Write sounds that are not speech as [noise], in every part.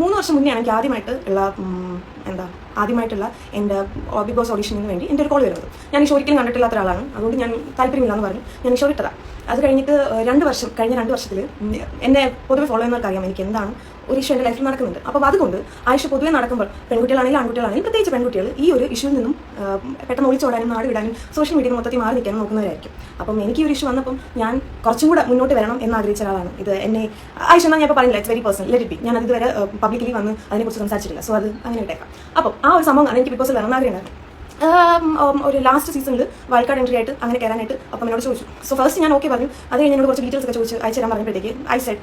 മൂന്ന് വർഷം മുന്നേ എനിക്ക് ആദ്യമായിട്ട് ഉള്ള എന്താ ആദ്യമായിട്ടുള്ള എന്റെ ബിഗ് ബോസ് ഓഡീഷനിന് വേണ്ടി എന്റെ ഒരു കോൾ വരുന്നത്. ഞാൻ ഈ ഒരിക്കലും കണ്ടിട്ടില്ലാത്ത ഒരാളാണ്. അതുകൊണ്ട് ഞാൻ താല്പര്യമില്ലാന്ന് പറഞ്ഞു. ഞാൻ ഈ ഷോ ഇട്ടതാണ് അത് കഴിഞ്ഞിട്ട് രണ്ട് വർഷം കഴിഞ്ഞ രണ്ട് വർഷത്തിൽ എന്നെ പൊതുവെ ഫോളോ ചെയ്യുന്നവർക്കറിയാം എനിക്ക് എന്താണ് ഒരു ഇഷ്യൂ എന്റെ ലൈഫിൽ നടക്കുന്നുണ്ട്. അപ്പോൾ അതുകൊണ്ട് ഇഷ്യൂ പൊതുവെ നടക്കുമ്പോൾ പെൺകുട്ടികളാണെങ്കിലും ആൺകുട്ടികളാണെങ്കിലും പ്രത്യേകിച്ച് പെൺകുട്ടികൾ ഈ ഒരു ഇഷ്യൂവിൽ നിന്നും പെട്ടെന്ന് ഒളിച്ചോടാനും നാട് വിടാനും സോഷ്യൽ മീഡിയ മൊത്തത്തിൽ മാറി നിൽക്കാനും നോക്കുന്നവരായിരിക്കും. അപ്പം എനിക്ക് ഈ ഒരു ഇഷ്യൂ വന്നപ്പം ഞാൻ കുറച്ചും കൂടെ മുന്നോട്ട് വരണം എന്ന് ആഗ്രഹിച്ച ഒരാളാണ്. ഇത് എന്നെ ആഴ്ച എന്നാൽ ഞാൻ ഇപ്പോൾ പറഞ്ഞില്ല it's very personal let be ഞാൻ ഇതുവരെ പബ്ലിക്കലി വന്ന് അതിനെക്കുറിച്ച് സംസാരിച്ചിട്ടില്ല. സോ അത് അങ്ങനെ ഇട്ടേക്കാം. അപ്പം ആ ഒരു സംഭവം എനിക്ക് ബിക്കോസ് വരണം ആഗ്രഹമുണ്ടായിരുന്നു ആം, ഉം, ഒരു ലാസ്റ്റ് സീസണിൽ വൈൽഡ് എൻട്രി ആയിട്ട് അങ്ങനെ കയറാനായിട്ട് അപ്പം എന്നോട് ചോദിച്ചു. സോ ഫസ്റ്റ് ഞാൻ ഓക്കെ പറഞ്ഞു. അത് കഴിഞ്ഞ് എന്നോട് കുറച്ച് ഡീറ്റെയിൽസ് ഒക്കെ ചോദിച്ചു അയച്ചു തരാൻ പറഞ്ഞപ്പോഴത്തേക്ക് ഐ സെഡ്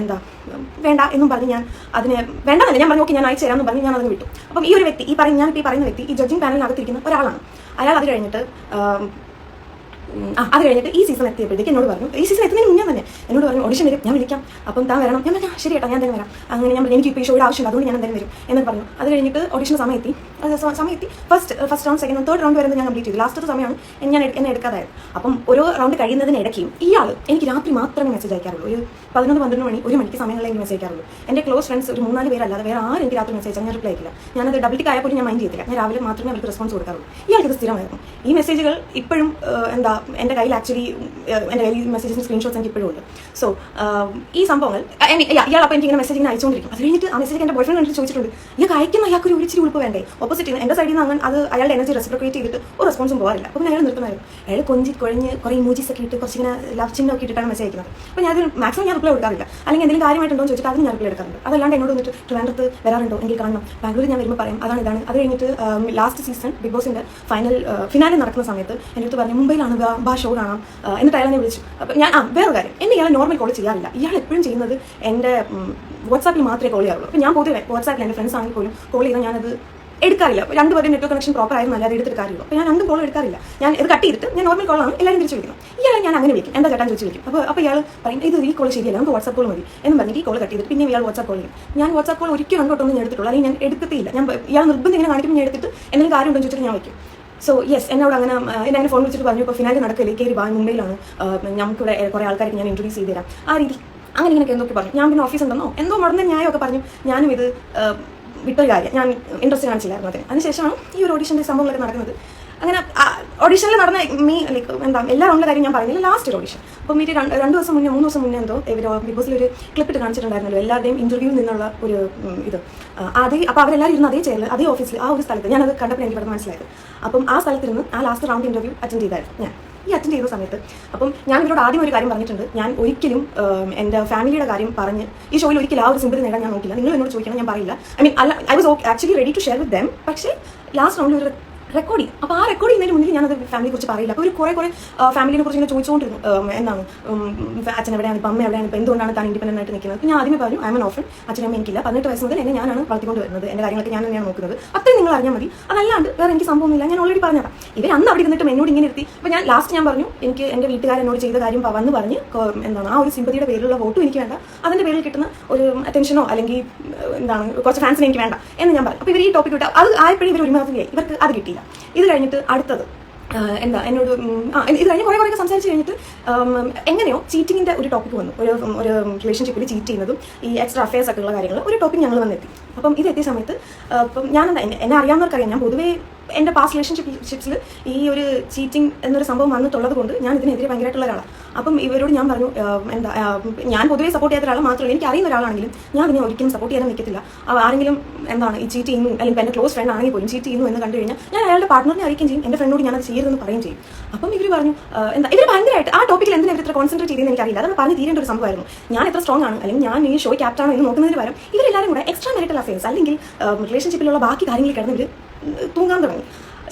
എന്താ ഉം, വേണ്ട എന്നും പറഞ്ഞ് ഞാൻ അതിന് വേണ്ട വേണ്ടെന്നല്ല ഞാൻ പറഞ്ഞു ഓക്കെ ഞാൻ അയച്ചു തരാമെന്ന് പറഞ്ഞ് ഞാൻ അതിന് വിട്ടു. അപ്പം ഈ ഒരു വ്യക്തി ഈ പറയുന്ന ഞാൻ ഈ പറയുന്ന വ്യക്തി ഈ ജഡ്ജിങ് പാനലിനകത്തിരിക്കുന്ന ഒരാളാണ്. അയാൾ അത് കഴിഞ്ഞിട്ട് അത് കഴിഞ്ഞിട്ട് ഈ സീസൺ എത്തിയപ്പോഴത്തേക്ക് എന്നോട് പറഞ്ഞു ഈ സീസൺ എത്തുന്നതിന് മുന്നേ തന്നെ എന്നോട് പറഞ്ഞു ഓഡിഷൻ വരും ഞാൻ വിളിക്കാം. അപ്പം താൻ വരണം. ഞാൻ പറഞ്ഞു ശരി ഏട്ടാ ഞാൻ തന്നെ വരാം. അങ്ങനെ ഞാൻ പറഞ്ഞു, എനിക്ക് ഇപ്പോൾ ഈ ഷോയുടെ ആവശ്യമില്ല അതുകൊണ്ട് ഞാൻ എന്തായാലും വരും എന്നൊക്കെ പറഞ്ഞു. അത് കഴിഞ്ഞിട്ട് ഓഡിഷൻ സമയത്തി സമയത്തി first first round second third round വരുന്നത് ഞാൻ കംപ്ലീറ്റ് ചെയ്തു. ലാസ്റ്റ് സമയമാണ് ഞാൻ എന്നെ എടുക്കാതായത്. അപ്പം ഓരോ റൗണ്ട് കഴിയുന്നതിനിടയ്ക്കും ഇയാൾ എനിക്ക് രാത്രി മാത്രമേ മെസ്സേജ് അയക്കാറുള്ളൂ. ഒരു പതിനൊന്ന് പന്ത്രണ്ട് മണി ഒരു മണിക്ക് സമയങ്ങളിൽ എനിക്ക് മെസ്സേജ് അയക്കാറുള്ളൂ. എന്റെ ക്ലോസ് ഫ്രണ്ട്സ് ഒരു മൂന്നാൽ പേരല്ലാതെ വേറെ ആരും എനിക്ക് രാത്രി മെസ്സേജ് ഞാൻ റിപ്ലൈ അയക്കില്ല ഞാനത് ഡബിൾ ടിക്ക് ആയപ്പോൾ ഞാൻ മൈൻഡ് ചെയ്തില്ല ഞാൻ രാവിലെ മാത്രമേ അവർക്ക് റെസ്പോൺസ് കൊടുക്കാറുള്ളൂ. ഇയാൾക്ക് ഇത് സ്ഥിരമായിരുന്നു. ഈ മെസ്സേജുകൾ ഇപ്പോഴും എന്താ എന്റെ കയ്യിൽ ആക്ച്വലി എന്റെ കയ്യിൽ ഈ മെസ്സേജിന് സ്ക്രീൻഷോട്ട്സ് എനിക്ക് ഇപ്പോഴും ഉണ്ട്. സോ ഈ സംഭവങ്ങൾ ഇയാൾ അപ്പോൾ എനിക്ക് ഇങ്ങനെ മെസ്സേജ് ഇങ്ങനെ അയച്ചുകൊണ്ടിരിക്കും. അത് കഴിഞ്ഞിട്ട് ആ മെസ്സേജ് എന്റെ ബോയ് ഫ്രണ്ട് കണ്ടിട്ട് ചോദിച്ചിട്ടുണ്ട്. ഇയാൾ അയക്കുന്ന അയാൾക്ക് ഒരു ഇച്ചിരി ഉൾപ്പ് വേണ്ടേ? ഓപ്പോസിറ്റ് എന്റെ സൈഡിൽ നിന്ന് അങ്ങനെ അത് അയാളുടെ എനർജി റെസിപ്രിക്കേറ്റ് ചെയ്തിട്ട് ഒരു റെസ്പോൺസും പോകാറില്ല അപ്പോൾ അയാൾ നിർത്തുന്നതായിരുന്നു. അയാൾ കൊഞ്ചി കുഴഞ്ഞ് കുറേ ഇമോജീസ് ഒക്കെ ഇട്ട് കുറച്ചിങ്ങനെ ലവ് ചിഹ്നം ഒക്കെ ഇട്ടിട്ടാണ് മെസ്സേജ് അയക്കുന്നത്. അപ്പോൾ ഞാൻ മാക്സിമം ഞാൻ റിപ്ലൈ കൊടുക്കാറില്ല. അല്ലെങ്കിൽ എന്തെങ്കിലും കാര്യമായിട്ടുണ്ടോ എന്ന് ചോദിച്ചിട്ട് അതിന് ഞാൻ റിപ്ലൈ എടുക്കാറുണ്ട്. അതല്ലാണ്ട് എന്നോട് വന്നിട്ട് ട്രിവാൻഡ്രത്ത് വരാറുണ്ടോ? എനിക്ക് കാണണം. ബാംഗ്ലൂർ ഞാൻ വരുമ്പോൾ പറയാം. അതാണ് ഇതാണ്. അത് കഴിഞ്ഞിട്ട് ലാസ്റ്റ് സീസൺ ബിഗ് ബോസിന്റെ ഫൈനൽ ഫിനാലെ നടക്കുന്ന സമയത്ത് എന്റെ അടുത്ത് പറഞ്ഞു മുംബൈയിലാണ് വാ ഷോ കാണാം എന്നിട്ട് അയാളെ വിളിച്ചു. അപ്പോൾ ഞാൻ ആ വേറെ കാര്യം. എന്നെ ഇയാളെ നോർമൽ കോൾ ചെയ്യാറില്ല. ഇയാൾ എപ്പോഴും ചെയ്യുന്നത് എന്റെ വാട്സാപ്പിൽ മാത്രമേ കോൾ ചെയ്യാറുള്ളൂ. അപ്പോൾ ഞാൻ പൊതുവെ വാട്സാപ്പിൽ എന്റെ ഫ്രണ്ട്സ് ആണെങ്കിൽ പോലും കോൾ ചെയ്താൽ ഞാനത് എടുക്കാറില്ല. രണ്ടുപേരും നെറ്റ്വർക്ക് കണക്ഷൻ പ്രോപ്പർ ആയിരുന്നു അല്ലാതെ എടുത്തിട്ട് അപ്പോൾ ഞാൻ രണ്ടും കോൾ എടുക്കാറില്ല. ഞാൻ ഇത് കട്ടിയിട്ട് ഞാൻ നോർമൽ കോളാണ് എല്ലാവരും തിരിച്ച് വിളിക്കണം. ഇയാളെ ഞാൻ അങ്ങനെ വിളിക്കും. എന്താ ചേട്ടാ ചോദിച്ച് വിളിക്കും. അപ്പോൾ അപ്പോൾ ഇയാൾ പറയും ഇത് ഈ കോൾ ശരിയല്ല. നമുക്ക് വാട്സാപ്പ് കോൾ മതി. എന്ന് പറഞ്ഞിട്ട് ഈ കോൾ കട്ട് ചെയ്തിട്ട് പിന്നെ ഇയാൾ വാട്സാപ്പ് കോൾ ചെയ്യും. ഞാൻ വാട്സാപ്പ് കോൾ ഒരിക്കലും അങ്ങോട്ടൊന്നും ഞാൻ എടുത്തിട്ടുള്ളൂ. അല്ലെങ്കിൽ ഞാൻ എടുത്തിട്ടില്ല ഞാൻ ഇയാൾ നിർബന്ധം ഇങ്ങനെ കാണിക്കുമ്പോൾ ഞാൻ എടുത്തിട്ട് എന്തെങ്കിലും കാര്യം ഉണ്ടോ എന്ന് ചോദിച്ചിട്ട് ഞാൻ വയ്ക്കും. സോ യെസ് എന്നോട് അങ്ങനെ എന്നെ അങ്ങനെ ഫോൺ വിളിച്ചിട്ട് പറഞ്ഞു ഇപ്പോൾ ഫിനാൻഡ് നടക്കില്ലേ? കയറി വാ മുംബൈയിലാണ്. നമുക്കിവിടെ കുറേ ആൾക്കാർക്ക് ഞാൻ ഇൻട്രൊഡ്യൂസ് ചെയ്ത് തരാം. ആ രീതി അങ്ങനെ ഇങ്ങനെ എന്തൊക്കെ പറഞ്ഞു. ഞാൻ പിന്നെ ഓഫീസ് ഉണ്ടെന്നോ? എന്തോ മുടന്ന ന്യായമൊക്കെ പറഞ്ഞു. ഞാനും ഇത് വിട്ടൊരു കാര്യം ഞാൻ ഇൻട്രസ്റ്റ് കാണിച്ചില്ലായിരുന്നു അതിന്. അതിനുശേഷമാണ് ഈ ഒരു ഓഡീഷന്റെ സംഭവങ്ങളൊക്കെ നടക്കുന്നത്. അങ്ങനെ ഓഡീഷനിൽ നടന്ന മീ ലൈക്ക് എന്താ എല്ലാ റൗണ്ടിലെ കാര്യം ഞാൻ പറഞ്ഞില്ല ലാസ്റ്റ് ഓഡീഷൻ അപ്പോൾ മീറ്റ് രണ്ട് രണ്ട് ദിവസം മുന്നേ മൂന്ന് ദിവസം മുന്നേ എന്തോ ഇവർ ബിഗ് ബോസിൽ ഒരു ക്ലിപ്പ് ഇട്ട് കാണിച്ചിട്ടുണ്ടായിരുന്നല്ലോ. എല്ലാവരുടെയും ഇന്റർവ്യൂവിൽ നിന്നുള്ള ഒരു ഇത്. അതേ അപ്പോൾ അവരെല്ലാവരും ഇരുന്ന് അതേ ചെയറിൽ അതേ ഓഫീസിൽ ആ ഒരു സ്ഥലത്ത് ഞാനത് കണ്ടപ്പോൾ എനിക്ക് പെട്ടെന്ന് മനസ്സിലായത്. അപ്പം ആ സ്ഥലത്തിരുന്ന് ആ ലാസ്റ്റ് റൗണ്ട് ഇന്റർവ്യൂ അറ്റൻഡ് ചെയ്തായിരുന്നു ഞാൻ. ഈ അറ്റൻഡ് ചെയ്ത സമയത്ത് അപ്പം ഞാൻ ഇവരോട് ആദ്യം ഒരു കാര്യം പറഞ്ഞിട്ടുണ്ട്. ഞാൻ ഒരിക്കലും എന്റെ ഫാമിലിയുടെ കാര്യം പറഞ്ഞ് ഈ ഷോയിൽ ഒരിക്കലും ആ ഒരു സിമ്പിൾ നേടാൻ ഞാൻ നോക്കില്ല. നിങ്ങൾ എന്നോട് ചോദിക്കണം ഞാൻ പറയില്ല. I mean I was actually ready to share with them പക്ഷേ ലാസ്റ്റ് റൗണ്ടിൽ ഒരു റെക്കോർഡ് ചെയ്യും അപ്പോൾ ആ റെക്കോർഡ് ചെയ്യുന്നതിന് മുന്നിൽ ഞാനത് ഫാമിലിയെ കുറിച്ച് പറയില്ല. അപ്പോൾ ഒരു കുറേ കുറേ ഫാമിലിനെ കുറിച്ച് ഇങ്ങനെ ചോദിച്ചുകൊണ്ടിരുന്നു എന്താണ്? അച്ഛൻ എവിടെയാണ്? ഇപ്പം അമ്മ എവിടെയാണ്? ഇപ്പം എന്തുകൊണ്ടാണ് താൻ ഇൻഡിപെൻഡന്റ് ആയിട്ട് നിൽക്കുന്നത്? ഞാൻ ആദ്യമേ പറഞ്ഞു ഐ എം ഓഫൻ അച്ഛനും എനിക്കില്ല. പതിനെട്ട് വയസ്സ് മുതൽ എന്നെ ഞാനാണ് വളർത്തിക്കൊണ്ട് വരുന്നത് എന്റെ കാര്യങ്ങളൊക്കെ ഞാൻ തന്നെയാണ് നോക്കുന്നത്. അത്രയും നിങ്ങൾ അറിഞ്ഞാൽ മതി. അതല്ലാണ്ട് വേറെ എനിക്ക് സംഭവമൊന്നുമില്ല. ഞാൻ ഓൾറെഡി പറഞ്ഞതാ. ഇവർ അന്ന് അവിടെ ഇരുന്നിട്ട് എന്നോട് ഇങ്ങനെ ഇരുത്തി. അപ്പോൾ ഞാൻ ലാസ്റ്റ് ഞാൻ പറഞ്ഞു എനിക്ക് എന്റെ വീട്ടുകാർ എന്നോട് ചെയ്ത കാര്യം വന്ന് പറഞ്ഞ് എന്താണ് ആ ഒരു സിമ്പതിയുടെ പേരിലുള്ള വോട്ടും എനിക്ക് വേണ്ട. അതിന്റെ പേരിൽ കിട്ടുന്ന ഒരു അറ്റൻഷനോ അല്ലെങ്കിൽ എന്താണ് കുറച്ച് ഫാൻസിനെ എനിക്ക് വേണ്ട. എന്ന് ഞാൻ പറഞ്ഞു. അപ്പോൾ ഇവർ ഈ ടോപ്പിക് വിട്ട് അത് ആയപ്പോഴും ഇവർ ഒരുമാതിരിയായി ഇവർക്ക് അത് കിട്ടിയില്ല. ഇത് കഴിഞ്ഞിട്ട് അടുത്തത് എന്താ എന്നോട് ഇത് കഴിഞ്ഞ് കുറേ കുറേ സംസാരിച്ച് കഴിഞ്ഞിട്ട് എങ്ങനെയോ ചീറ്റിങ്ങിന്റെ ഒരു ടോപ്പിക് വന്നു. ഒരു ഒരു റിലേഷൻഷിപ്പിൽ ചീറ്റ് ചെയ്യുന്നതും ഈ എക്സ്ട്രാ അഫയേഴ്സ് ഒക്കെ ഉള്ള കാര്യങ്ങൾ ഒരു ടോപ്പിക് ഞങ്ങൾ വന്നെത്തി. അപ്പം എത്തിയ സമയത്ത് അപ്പം ഞാൻ എന്നെ അറിയാവുന്നവർക്കറിയാം. ഞാൻ പൊതുവേ എന്റെ പാസ്റ്റ് റിലേഷൻഷിപ്പ്ഷിപ്സിൽ ഈ ഒരു ചീറ്റിംഗ് എന്നൊരു സംഭവം വന്നിട്ടുള്ളത് കൊണ്ട് ഞാൻ ഇതിനെതിരെ ഭയങ്കരമായിട്ടുള്ള ഒരാളാണ് അപ്പം ഇവരോട് ഞാൻ പറഞ്ഞു എന്താ ഞാൻ പൊതുവേ സപ്പോർട്ട് ചെയ്യാത്ത ഒരാൾ മാത്രമല്ല എനിക്ക് അറിയുന്ന ഒരാളാണെങ്കിലും ഞാൻ അതിനെ ഒരിക്കലും സപ്പോർട്ട് ചെയ്യാൻ നിൽക്കത്തില്ല ആരെങ്കിലും എന്താണ് ഈ ചീറ്റ് ചെയ്യുന്നു അല്ലെങ്കിൽ എന്റെ ക്ലോസ് ഫ്രണ്ട് ആണെങ്കിൽ പോലും ചീറ്റ് ചെയ്യുന്നു എന്ന് കണ്ടു കഴിഞ്ഞാൽ ഞാൻ അയാളുടെ പാർട്ട്ണറിനെ അറിയിക്കുകയും ചെയ്യും. എന്റെ ഫ്രണ്ടോട് ഞാനത് ചെയ്യരുതെന്ന് പറയുകയും ചെയ്യും. അപ്പം ഇവർ പറഞ്ഞു എന്താ ഇവർ ഭയങ്കരമായിട്ട് ആ ടോപ്പിക്കിൽ എന്തിനാ ഇവർ ഇത്ര കോൺസെൻട്രേറ്റ് ചെയ്തെന്ന് എനിക്കറിയില്ല. അതൊന്ന് പറഞ്ഞ് തീരേണ്ട ഒരു സംഭവമായിരുന്നു. ഞാൻ എത്ര സ്ട്രോങ് ആണ് അല്ലെങ്കിൽ ഞാൻ ഈ ഷോ ക്യാപ്റ്റാണോ എന്ന് നോക്കുന്നതിന് പകരം ഇവരെല്ലാവരും കൂടെ എക്സ്ട്രാ മെറിറ്റൽ അഫയേഴ്സ് അല്ലെങ്കിൽ റിലേഷൻഷിപ്പിലുള്ള ബാക്കി കാര്യങ്ങളിൽ കിടന്ന് തൂങ്ങാൻ തുടങ്ങി.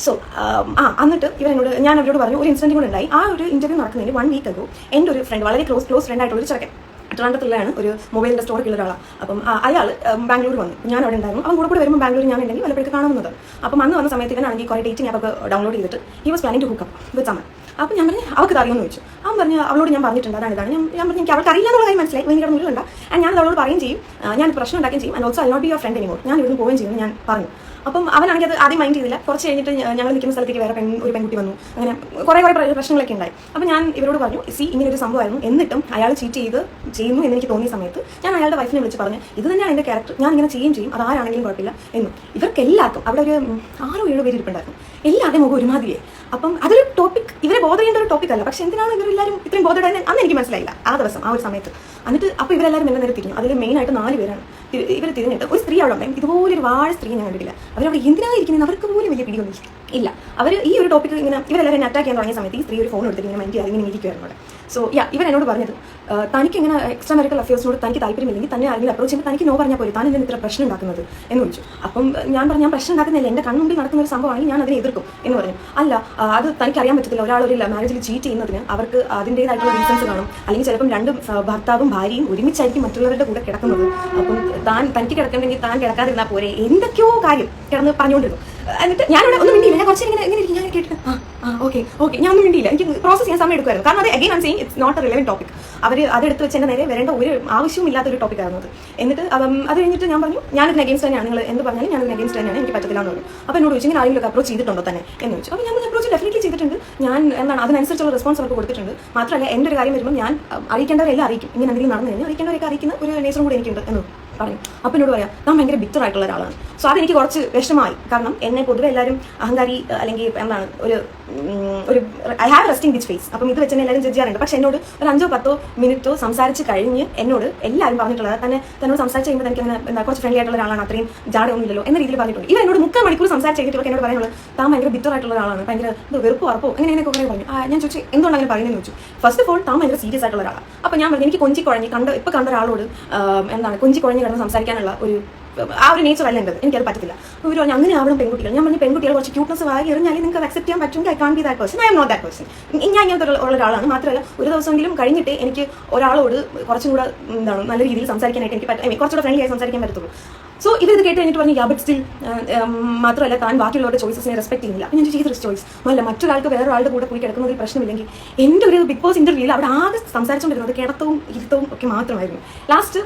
സോ ആ എന്നിട്ട് ഇവരെന്നോട് ഞാൻ അവരോട് പറഞ്ഞു ഒരു ഇൻസിഡന്റ് കൂടെ ഉണ്ടായി. ആ ഒരു ഇന്റർവ്യൂ നടക്കുന്നതിന് വൺ വീക്ക് അഗോ എന്റെ ഒരു ഫ്രണ്ട് വളരെ ക്ലോസ് ക്ലോസ് ഫ്രണ്ട് ആയിട്ടുള്ള ഒരു ചെറുക്കൻ ട്രിവാൻഡ്രത്തിലാണ് ഒരു മൊബൈലിന്റെ സ്റ്റോറിലുള്ള ഒരാളാണ് അപ്പം അയാൾ ബാംഗ്ലൂർ വന്നു. ഞാൻ അവിടെ ഉണ്ടായിരുന്നു. അവൻ കൂടെ കൂടെ വരുമ്പോൾ ബാംഗ്ലൂർ ഞാൻ ഉണ്ടെങ്കിൽ വല്ലപ്പോഴേക്ക് കാണുന്നത് അപ്പം അന്ന് വന്ന സമയത്ത് ഇവനാണെങ്കിൽ കുറേ ഡേറ്റിംഗ് ആപ്പ് ഡൗൺലോഡ് ചെയ്തിട്ട് he was planning to hook up with someone അപ്പം ഞാൻ പറഞ്ഞു അവൾക്ക് അറിയുമെന്ന് ചോദിച്ചു. അവൻ പറഞ്ഞു അവളോട് ഞാൻ പറഞ്ഞിട്ടുണ്ട് അതാണ് ഇതാണ്. ഞാൻ പറഞ്ഞു എനിക്ക് അവൾക്ക് അറിയില്ല എന്നുള്ള കാര്യം മനസ്സിലായി. ഭയങ്കര മുഴുവൻ ആൻഡ് ഞാൻ അവളോട് പറയുകയും ചെയ്യും. ഞാൻ പ്രശ്നം ഉണ്ടാക്കുകയും ചെയ്യും. And also I not be your friend anymore ഞാൻ ഇവിടുന്ന് പോവുകയും ചെയ്യും ഞാൻ പറഞ്ഞു. അപ്പം അവനാണെങ്കിൽ അത് ആദ്യം മൈൻഡ് ചെയ്തില്ല. കുറച്ച് കഴിഞ്ഞിട്ട് ഞങ്ങൾ നിൽക്കുന്ന സ്ഥലത്തേക്ക് വേറെ പെൺ ഒരു പെൺകുട്ടി വന്നു. അങ്ങനെ കുറേ കുറേ പ്ര- പ്രശ്നങ്ങളൊക്കെ ഉണ്ടായി. അപ്പം ഞാൻ ഇവരോട് പറഞ്ഞു സി ഇങ്ങനെ ഒരു സംഭവമായിരുന്നു. എന്നിട്ടും അയാൾ ചീറ്റ് ചെയ്ത് ചെയ്യുന്നു എന്ന് എനിക്ക് തോന്നിയ സമയത്ത് ഞാൻ അയാളുടെ വൈഫിനെ വിളിച്ച് പറഞ്ഞു ഇത് തന്നെയാണ് എന്റെ ക്യാരക്ടർ ഞാൻ ഇങ്ങനെ ചെയ്യും ചെയ്യും. അത് ആരാണെങ്കിലും കുഴപ്പമില്ല. എന്നും. ഇവർക്കെല്ലാവർക്കും അവിടെ ഒരു ആറോ ഏഴോ പേര് ഇരിപ്പുണ്ടായിരുന്നു. എല്ലാവരുടെയും മുഖം ഒരുമാതിരിയെ. അപ്പം അതൊരു ടോപ്പിക് ഇവരെ ബോധ ചെയ്യേണ്ട ഒരു ടോപ്പിക് അല്ല. പക്ഷെ എന്തിനാണ് ഇവരെല്ലാവരും ഇത്രയും ബോധയുടെ അന്ന് എനിക്ക് മനസ്സിലായില്ല. ആ ദിവസം ആ ഒരു സമയത്ത്. എന്നിട്ട് അപ്പോൾ ഇവരെല്ലാവരും എന്നെ നേരെ തിരിഞ്ഞു അതിൽ മെയിനായിട്ട് നാല് പേരാണ്. ഇവർ തിരിഞ്ഞിട്ട് ഒരു സ്ത്രീ അവിടെ ഉണ്ടായി. ഇതുപോലെ ഒരുപാട് സ്ത്രീ ഞാൻ കണ്ടിട്ടില്ല. അവരവിടെ എന്തിനാണ് ഇരിക്കുന്നത് അവർക്ക് പോലും വലിയ പിടിയൊന്നും ഇല്ല. അവർ ഈ ഒരു ടോപ്പിക് ഇങ്ങനെ ഇവരെല്ലാവരും അറ്റാക്ക് ചെയ്യാൻ തുടങ്ങിയ സമയത്ത് ഈ സ്ത്രീ ഒരു ഫോൺ എടുത്തിട്ട് ഇങ്ങനെ മൈൻഡ് ചെയ്യാതെ ഇങ്ങനെ ഇരിക്കുവായിരുന്നു അവിടെ. സോ യാ ഇവൻ എന്നോട് പറഞ്ഞത് തനിക്ക് ഇങ്ങനെ എക്സ്ട്രാ മെറിക്കൽ അഫയേഴ്സിനോട് തനിക്ക് താല്പര്യമില്ലെങ്കിൽ തന്നെ ആരെങ്കിലും അപ്രോച്ച് ചെയ്യുമ്പോൾ തനിക്ക് നോ പറഞ്ഞാൽ പോലെ താൻ എന്തിന് ഇത്ര പ്രശ്നം ഉണ്ടാക്കുന്നത്? എന്ന് ചോദിച്ചു. അപ്പം ഞാൻ പറഞ്ഞു ഞാൻ പ്രശ്നം ഉണ്ടാക്കുന്നില്ല എന്റെ കണ്ണുമ്പിൽ നടക്കുന്ന ഒരു സംഭവമാണെങ്കിൽ ഞാൻ അതിനെ എതിർക്കും എന്ന് പറഞ്ഞു. അല്ല അത് തനിക്ക് അറിയാൻ പറ്റത്തില്ല. ഒരാൾ ഒരു മാരേജിൽ ചീറ്റ് ചെയ്യുന്നതിന് അവർക്ക് അതിന്റെതായിട്ടുള്ള റീസൺസ് കാണും. അല്ലെങ്കിൽ ചിലപ്പം രണ്ട് ഭർത്താവും ഭാര്യയും ഒരുമിച്ചായിരിക്കും മറ്റുള്ളവരുടെ കൂടെ കിടക്കുന്നത്. അപ്പം താൻ തനിക്ക് കിടക്കണമെങ്കിൽ താൻ കിടക്കാതിരുന്നാൽ പോരെ. എന്തൊക്കെയോ കാര്യം കിടന്ന് പറഞ്ഞുകൊണ്ടിരുന്നു. എന്നിട്ട് ഞാനിവിടെ ഒന്നും മിണ്ടിയില്ല. ഞാൻ കുറച്ച് ഇങ്ങനെ ഇങ്ങനെ ഇരിക്കും. ഞാൻ കേട്ടിട്ട് ആ ആ ഓക്കെ ഓക്കെ ഞാൻ ഒന്നും മിണ്ടിയില്ല. എനിക്ക് പ്രോസസ് ചെയ്യാൻ സമയം എടുക്കുമായിരുന്നു. കാരണം അത് again I'm it's not a relevant topic അവർ അതെടുത്ത് വെച്ച് എന്റെ നേരെ വരേണ്ട ഒരു ആവശ്യവും ഇല്ലാത്ത ഒരു ടോപ്പിക് ആയിരുന്നു അത്. എന്നിട്ട് അത് കഴിഞ്ഞിട്ട് ഞാൻ പറഞ്ഞു ഞാൻ ഇതിന് അഗേൻസ്റ്റ് തന്നെയാണ്. നിങ്ങൾ എന്ത് പറഞ്ഞാലും ഞാൻ ഇതിന് അഗേൻസ്റ്റ് തന്നെയാണ്. എനിക്ക് പറ്റത്തില്ല എന്ന് പറഞ്ഞു. അപ്പോൾ എന്നോട് ചോദിച്ചു ഇങ്ങനെ ആരെങ്കിലും അപ്രോച്ച് ചെയ്തിട്ടുണ്ടോ തന്നെ? എന്ന് ചോദിച്ചു. അപ്പോൾ ഞാൻ അപ്രോച്ച് ഡെഫിനറ്റ്ലി ചെയ്തിട്ടുണ്ട്. ഞാൻ എന്താണ് അതിനനുസരിച്ചുള്ള റെസ്പോൺസ് അവർക്ക് കൊടുത്തിട്ടുണ്ട്. മാത്രമല്ല എന്റെ ഒരു കാര്യം വരുമ്പോൾ ഞാൻ അറിയിക്കേണ്ടവരെല്ലാം അറിയിക്കും. ഇങ്ങനെ എന്തെങ്കിലും നടന്നു കഴിഞ്ഞാൽ അറിയിക്കേണ്ടവരൊക്കെ അറിയിക്കുന്ന ഒരു നേച്ചറും കൂടി എനിക്കുണ്ട് എന്ന് പറഞ്ഞു. അപ്പോൾ എന്നോട് പറയാം ഞാൻ ഭയങ്കര ആയിട്ടുള്ള ഒരാളാണ്. സോ അതെനിക്ക് കുറച്ച് വിഷമമായി. കാരണം എന്നെ പൊതുവെ എല്ലാവരും അഹങ്കാരി അല്ലെങ്കിൽ എന്താണ് ഒരു ഒരു I have resting bitch face അപ്പം ഇത് വെച്ച് തന്നെ എല്ലാവരും ജഡ്ജ് ചെയ്യാറുണ്ട്. പക്ഷെ എന്നോട് ഒരു അഞ്ചോ പത്തോ മിനിറ്റോ സംസാരിച്ച് കഴിഞ്ഞ് എന്നോട് എല്ലാവരും പറഞ്ഞിട്ടുള്ളത് തന്നെ തന്നോട് സംസാരിച്ച് കഴിയുമ്പോൾ എനിക്ക് എന്താ കുറച്ച് ഫ്രണ്ട്ലി ആയിട്ടുള്ള ഒരാളാണ്. അത്രയും ജാടയൊന്നുമില്ലല്ലോ എന്ന രീതിയിൽ പറഞ്ഞിട്ടുണ്ട്. ഇവ എന്നോട് മുക്കാൽ മണിക്കൂർ സംസാരിച്ച് കഴിഞ്ഞിട്ട് എന്നോട് പറയുന്നത് താൻ ഭയങ്കര ബിറ്റർ ആയിട്ടുള്ള ഒരാളാണ്. ഭയങ്കര ഇത് വെറുപ്പ് ഉറപ്പോ അങ്ങനെ എന്നൊക്കെ കുറേ പറഞ്ഞു. ഞാൻ ചോദിച്ചു എന്തുകൊണ്ട് അങ്ങനെ പറയുന്നതെന്ന് ചോദിച്ചു? ഫസ്റ്റ് ഓഫ് ഓൾ താൻ ഭയങ്കര സീരിയസ് ആയിട്ടുള്ള ഒരാളാണ് അപ്പം ഞാൻ പറഞ്ഞു എനിക്ക് കൊഞ്ചി കുഴഞ്ഞ് കണ്ട് ഇപ്പോൾ കണ്ട ഒരാളോട് എന്താണ് കൊഞ്ചി കുഴഞ്ഞ് കിടന്ന് സംസാരിക്കാനുള്ള ഒരു ആ ഒരു നേച്ചർ അല്ല എന്റെ എനിക്കത് പറ്റത്തില്ല. ഒരു പറഞ്ഞു അങ്ങനെ ആവണം പെൺകുട്ടികൾ. ഞാൻ പറഞ്ഞു പെൺകുട്ടികൾ കുറച്ച് ക്യൂട്ട്നസ് വാങ്ങി എറിഞ്ഞാൽ നിങ്ങൾക്ക് അത് അക്സെപ്റ്റ് ചെയ്യാൻ പറ്റുമെങ്കിൽ I can be that person I am not that person ഞാൻ ഇങ്ങനത്തെ ഉള്ള ഒരാളാണ്. മാത്രമല്ല ഒരു ദിവസമെങ്കിലും കഴിഞ്ഞിട്ട് എനിക്ക് ഒരാളോട് കുറച്ചും കൂടെ എന്താണ് നല്ല രീതിയിൽ സംസാരിക്കാനായിട്ട് എനിക്ക് പറ്റും കുറച്ചുകൂടെ ഫ്രണ്ട്ലി ആയി സംസാരിക്കാൻ പറ്റത്തുള്ളൂ. സോ ഇത് കേട്ട് കഴിഞ്ഞിട്ട് പറഞ്ഞു യാ ബട്ട് സ്റ്റിൽ മാത്രമല്ല താൻ ബാക്കിയുള്ളവരുടെ ചോയ്സസിനെ റെസ്പെക്ട് ചെയ്യുന്നില്ല. അപ്പം ഞാൻ ചെയ്തൊരു ചോയ്സ് അല്ല മറ്റൊരാൾക്ക് വേറെ ഒരാളുടെ കൂടെ പോയി കിടക്കുന്നതിൽ പ്രശ്നമില്ലെങ്കിൽ എന്റെ ഒരു ബിഗ് ബോസ് ഇന്റർവ്യൂവിൽ അവിടെ ആകെ സംസാരിച്ചുകൊണ്ടിരുന്നത് കിടത്തവും ഇരുത്തവും ഒക്കെ മാത്രമായിരുന്നു. ലാസ്റ്റ്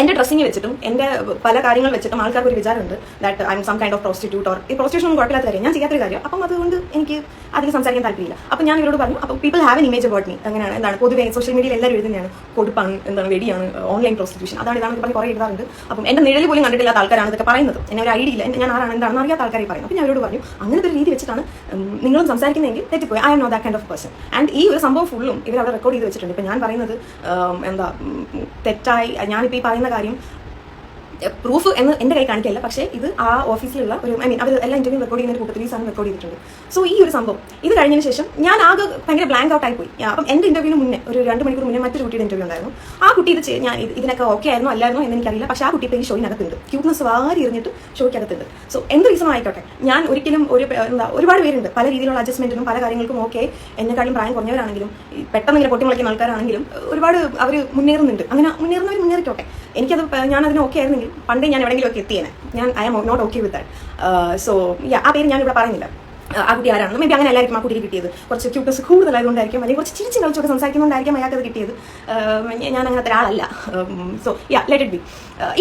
എന്റെ ഡ്രസ്സിങ് വെച്ചിട്ടും എന്റെ പല കാര്യങ്ങൾ വെച്ചിട്ടും ആൾക്കാർക്ക് ഒരു വിചാരമുണ്ട് that I am some kind of prostitute or ഈ പ്രോസ്റ്റിറ്റ്യൂഷൻ ഒന്നും കുഴപ്പമില്ലാത്ത കാര്യം ഞാൻ ചെയ്യാത്തൊരു കാര്യം. അപ്പം അതുകൊണ്ട് എനിക്ക് അതിൽ സംസാരിക്കാൻ താല്പര്യമില്ല. അപ്പം ഞാൻ ഇവരോട് പറഞ്ഞു അപ്പം people have an image about me അങ്ങനെയാണ് എന്താണ് പൊതുവേ സോഷ്യൽ മീഡിയയിൽ എല്ലാവരും എഴുതുന്നതാണ് കൊടുപ്പാണ് എന്താണ് വെടിയാണ് ഓൺലൈൻ പ്രോസ്റ്റിറ്റ്യൂഷൻ അതാണ് ഇതാണ് പറഞ്ഞ് കുറേ എഴുതാറുണ്ട്. അപ്പം എന്റെ നിഴൽ പോലും കണ്ടിട്ടില്ലാത്ത ആൾക്കാരാണ് ഇതൊക്കെ പറയുന്നത്. എന്നെ ഒരു ഐഡിയ ഇല്ല. ഞാൻ ആരാണ് എന്താണെന്ന് അറിയാത്ത ആൾക്കാരെ പറയും അപ്പം ഞാൻ അവരോട് പറഞ്ഞു അങ്ങനത്തെ ഒരു രീതി വെച്ചിട്ടാണ് നിങ്ങളും സംസാരിക്കുന്നതെങ്കിൽ തെറ്റിപ്പോയി. I am no that kind of person and ഈ ഒരു സംഭവം ഫുള്ളും ഇവർ അവിടെ റെക്കോർഡ് ചെയ്ത് വെച്ചിട്ടുണ്ട്. ഇപ്പം ഞാൻ പറയുന്നത് എന്താ തെറ്റായി ഞാനിപ്പോൾ ഈ പറയുന്ന കാര്യം പ്രൂഫ് എന്ന് എന്റെ കൈ കാണിക്കല്ല പക്ഷേ ഇത് ആ ഓഫീസിലുള്ള ഒരു ഐ മീൻ അവർ എല്ലാ ഇന്റർവ്യൂ റെക്കോർഡ് ചെയ്യുന്ന കൂട്ടത്തിൽ ഈ സാധനം റെക്കോർഡ് ചെയ്തിട്ടുണ്ട്. സോ ഈ ഒരു സംഭവം ഇത് കഴിഞ്ഞതിന് ശേഷം ഞാൻ ആകെ ഭയങ്കര ബ്ലാങ്ക് ആയി പോയി അപ്പം എന്റെ ഇന്റർവ്യൂവിന് മുന്നേ ഒരു രണ്ട് മണിക്കൂർ മുന്നേ മറ്റൊരു കുട്ടിയുടെ ഇന്റർവ്യൂ ഉണ്ടായിരുന്നു. ആ കുട്ടി ഇത് ഞാൻ ഇത് ഇതിനൊക്കെ ഓക്കെ ആയിരുന്നു അല്ലായിരുന്നു എന്ന് എനിക്കറിയില്ല. പക്ഷേ ആ കുട്ടി ഇപ്പോൾ ഈ ഷോയിനകത്തുണ്ട് ക്യൂട്ട്നെസ് വാരി എറിഞ്ഞിട്ട് ഷോയ്ക്കകത്തുണ്ട് സോ എന്ത് റീസൺ ആയിക്കോട്ടെ ഞാൻ ഒരിക്കലും ഒരു എന്താ ഒരുപാട് പേരുണ്ട്. പല രീതിയിലുള്ള അഡ്ജസ്റ്റ്മെന്റിനും പല കാര്യങ്ങൾക്കും ഓക്കെ എന്നെക്കാളും പ്രായം കുറഞ്ഞവരാണെങ്കിലും പെട്ടെന്ന് ഇങ്ങനെ പൊട്ടിമുളയ്ക്കുന്ന ആൾക്കാരാണെങ്കിലും ഒരുപാട് അവർ മുന്നേറുന്നുണ്ട്. അങ്ങനെ മുന്നേറുന്നവർ മുന്നേറിക്കോട്ടെ. എനിക്കത് അതിന് ഓക്കെ ആയിരുന്നെങ്കിൽ പണ്ട് ഞാൻ എവിടെയെങ്കിലും ഒക്കെ എത്തിയേനെ. ഞാൻ I am not okay with that so ya ആ പേര് ഞാൻ ഇവിടെ പറയുന്നില്ല. ആ, ആ കുട്ടി ആരാണ് മേ ബി അങ്ങനെ എല്ലാവർക്കും ആ കുട്ടിക്ക് കിട്ടിയത്. കുറച്ച് ക്യൂട്ടസ് കൂടുതലായതുകൊണ്ടായിരിക്കും. അല്ലെങ്കിൽ കുറച്ച് ചിരിച്ച് കളിച്ചൊക്കെ സംസാരിക്കുന്നുണ്ടായിരിക്കും അയാൾക്ക് അത് കിട്ടിയത്. ഞാൻ- ഞാൻ അങ്ങനത്തെ ഒരാളല്ല. So ya let it be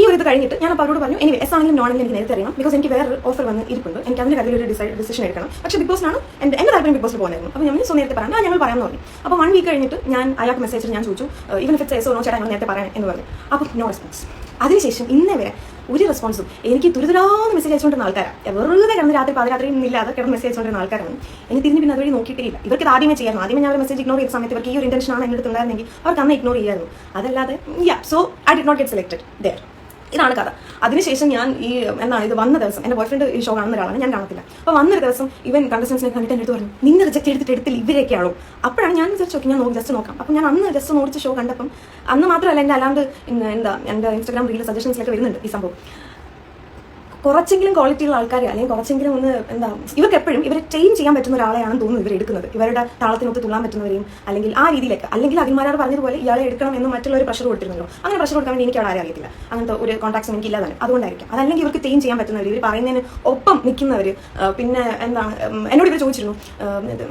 ഈ ഒരു ഇത് കഴിഞ്ഞിട്ട് ഞാൻ അപ്പോൾ അവരോട് പറഞ്ഞു എനിക്ക് എസ് ആണെങ്കിലും നോൺ എനിക്ക് നേരത്തെ അറിയാം ബിക്കോസ് എനിക്ക് വേറെ ഓഫർ വന്ന് ഇരിപ്പുണ്ട്. എനിക്ക് അതിന്റെ കാര്യത്തിൽ ഒരു ഡിസൈഡ് ഡിസിഷൻ എടുക്കണം. പക്ഷേ ആണ് എന്റെ എന്റെ താല്പര്യം ബോസിൽ പോകുന്നായിരുന്നു അപ്പോൾ ഞാൻ സോ നേരത്തെ പറയാം ഞങ്ങൾ പറയാമെന്ന് പറഞ്ഞു അപ്പോൾ വൺ വീക്ക് കഴിഞ്ഞിട്ട് ഞാൻ അയാൾക്ക് മെസ്സേജ് ഞാൻ ചോദിച്ചു ഇവൻ ഫിറ്റ് ഓ നോ ചേട്ടാ ഞങ്ങൾ നേരത്തെ പറയാൻ എന്ന് പറഞ്ഞു. അപ്പോൾ നോ റെസ്പോൺസ് അതിനുശേഷം ഇന്നേ വരെ ഒരു റെസ്പോൺസും എനിക്ക് തുരിതുരാന്ന് മെസ്സേജ് അയച്ചുകൊണ്ടിരുന്ന ആൾക്കാരാണ് വെറുതെ കിടന്ന് രാത്രി പാതിരാത്രി ഇല്ലാതെ കിടന്ന് മെസ്സേജ് അയച്ചുകൊണ്ടിരുന്ന ആൾക്കാരാണ്. എനിക്ക് തിരിഞ്ഞ് പിന്നെ അതുവഴി നോക്കിയിട്ടില്ല. ഇവർക്ക് ആദ്യമേ ചെയ്യായിരുന്നു. ആദ്യമേ ഞാൻ മെസ്സേജ് ഇഗ്നോർ ചെയ്ത സമയത്ത് ഇവർക്ക് ഈ ഒരു ഇന്റൻഷൻ ആണ് എന്റെ അടുത്ത് ഉണ്ടായിരുന്നെങ്കിൽ അവർക്ക് അന്ന് ഇഗ്നോർ ചെയ്യായിരുന്നു. അതല്ലാതെ ya so I did not get selected there ഇതാണ് കഥ. അതിനുശേഷം ഞാൻ ഈ എന്താണ് ഇത് വന്ന ദിവസം എന്റെ ബോയ്ഫ്രണ്ട് ഈ ഷോ കാണുന്ന ഒരാളാണ് ഞാൻ കാണത്തില്ല. അപ്പോൾ വന്നൊരു ദിവസം ഇവൻ കണ്ടസ്റ്റൻസിനെ കണ്ടിട്ട് അടുത്ത് പറഞ്ഞു നിങ്ങൾ റിജക്ട് ചെയ്തിട്ട് എടുത്തില്ല ഇവരൊക്കെയാണോ അപ്പോഴാണ് ഞാൻ വിചാരിച്ചു നോക്കി ഞാൻ നോക്കി ജസ്റ്റ് നോക്കാം. അപ്പോൾ ഞാൻ അന്ന് ജസ്റ്റ് നോടിച്ച ഷോ കണ്ടപ്പം അന്ന് മാത്രമല്ല എന്റെ അല്ലാണ്ട് എന്താ എന്റെ ഇൻസ്റ്റാഗ്രാം റീൽ സജഷൻസിലൊക്കെ വരുന്നുണ്ട് ഈ സംഭവം. കുറച്ചെങ്കിലും ക്വാളിറ്റി ഉള്ള ആൾക്കാരെ അല്ലെങ്കിൽ കുറച്ചെങ്കിലും ഒന്ന് എന്താ ഇവർക്ക് എപ്പോഴും ഇവരെ ട്രെയിൻ ചെയ്യാൻ പറ്റുന്ന ഒരാളെയാണെന്ന് തോന്നുന്നു ഇവർ എടുക്കുന്നത്. ഇവരുടെ താളത്തിനൊത്ത് തുള്ളാൻ പറ്റുന്നവരെയും അല്ലെങ്കിൽ ആ രീതിയിലേക്ക്. അല്ലെങ്കിൽ അഖിൽമാരാർ പറഞ്ഞതുപോലെ ഇയാളെ എടുക്കണം എന്ന് മറ്റുള്ളവർ പ്രഷർ കൊടുത്തിരുന്നല്ലോ. അങ്ങനെ പ്രഷർ കൊടുക്കാൻ വേണ്ടി എനിക്ക് ആരും അറിയത്തില്ല. അങ്ങനത്തെ ഒരു കോൺടാക്ട്സ് എനിക്ക് ഇല്ലാതാണ് അതുകൊണ്ടായിരിക്കും. അതല്ലെങ്കിൽ ഇവർക്ക് ട്രെയിൻ ചെയ്യാൻ പറ്റുന്നവർ ഇവർ പറയുന്നതിന് ഒപ്പം നിൽക്കുന്നവർ പിന്നെ എന്താണ് എന്നോട് ഇവർ ചോദിച്ചിരുന്നു